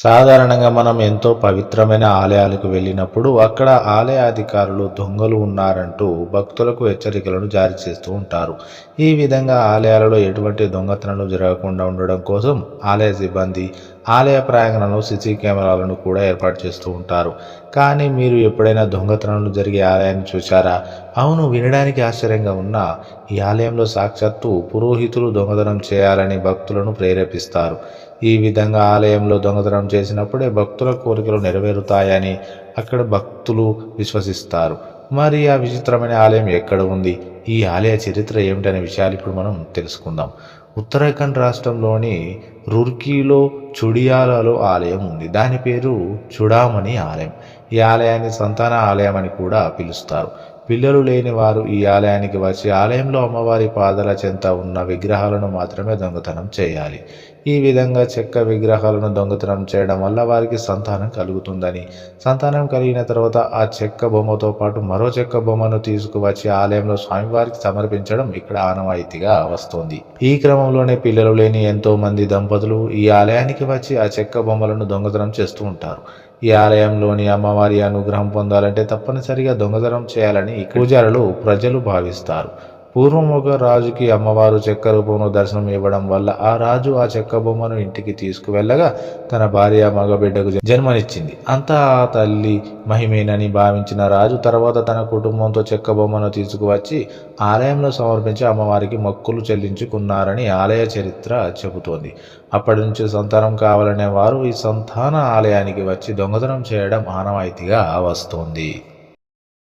సాధారణంగా మనం ఎంతో పవిత్రమైన ఆలయాలకు వెళ్ళినప్పుడు అక్కడ ఆలయ అధికారులు దొంగలు ఉన్నారంటూ భక్తులకు హెచ్చరికలను జారీ చేస్తూ ఉంటారు. ఈ విధంగా ఆలయాలలో ఎటువంటి దొంగతనాలు జరగకుండా ఉండడం కోసం ఆలయ సిబ్బంది ఆలయ ప్రాంగణంలో సిసి కెమెరాలను కూడా ఏర్పాటు చేస్తూ ఉంటారు. కానీ మీరు ఎప్పుడైనా దొంగతనాలు జరిగే ఆలయాన్ని చూశారా? అవును వినడానికి ఆశ్చర్యంగా ఉన్న ఈ ఆలయంలో సాక్షాత్తు పురోహితులు దొంగతనం చేయాలని భక్తులను ప్రేరేపిస్తారు. ఈ విధంగా ఆలయంలో దొంగతనం చేసినప్పుడే భక్తుల కోరికలు నెరవేరుతాయని అక్కడ భక్తులు విశ్వసిస్తారు. మరి ఆ విచిత్రమైన ఆలయం ఎక్కడ ఉంది? ఈ ఆలయ చరిత్ర ఏమిటనే విషయాలు ఇప్పుడు మనం తెలుసుకుందాం. ఉత్తరాఖండ్ రాష్ట్రంలోని రుర్కీలో చుడియాలలో ఆలయం ఉంది. దాని పేరు చుడామణి ఆలయం. ఈ ఆలయాన్ని సంతాన ఆలయం అని కూడా పిలుస్తారు. పిల్లలు లేని వారు ఈ ఆలయానికి వచ్చి ఆలయంలో అమ్మవారి పాదాల చెంత ఉన్న విగ్రహాలను మాత్రమే దొంగతనం చేయాలి. ఈ విధంగా చెక్క విగ్రహాలను దొంగతనం చేయడం వల్ల వారికి సంతానం కలుగుతుందని. సంతానం కలిగిన తర్వాత ఆ చెక్క బొమ్మతో పాటు మరో చెక్క బొమ్మను తీసుకువచ్చి ఆలయంలో స్వామివారికి సమర్పించడం ఇక్కడ ఆనవాయితీగా వస్తుంది. ఈ క్రమంలోనే పిల్లలు లేని ఎంతో మంది దంపతులు ఈ ఆలయానికి వచ్చి ఆ చెక్క బొమ్మలను దొంగతనం చేస్తూ ఉంటారు. ఈ ఆలయంలోని అమ్మవారి అనుగ్రహం పొందాలంటే తప్పనిసరిగా దొంగతనం చేయాలని ఈ పూజారులు ప్రజలు భావిస్తారు. పూర్వం ఒక రాజుకి అమ్మవారు చెక్క రూపంలో దర్శనం ఇవ్వడం వల్ల ఆ రాజు ఆ చెక్క బొమ్మను ఇంటికి తీసుకువెళ్ళగా తన భార్య మగబిడ్డకు జన్మనిచ్చింది. అంతా ఆ తల్లి మహిమేనని భావించిన రాజు తర్వాత తన కుటుంబంతో చెక్క బొమ్మను తీసుకువచ్చి ఆలయంలో సమర్పించి అమ్మవారికి మొక్కులు చెల్లించుకున్నారని ఆలయ చరిత్ర చెబుతోంది. అప్పటి నుంచి సంతానం కావాలనే వారు ఈ సంతాన ఆలయానికి వచ్చి దొంగతనం చేయడం ఆనవాయితీగా వస్తోంది.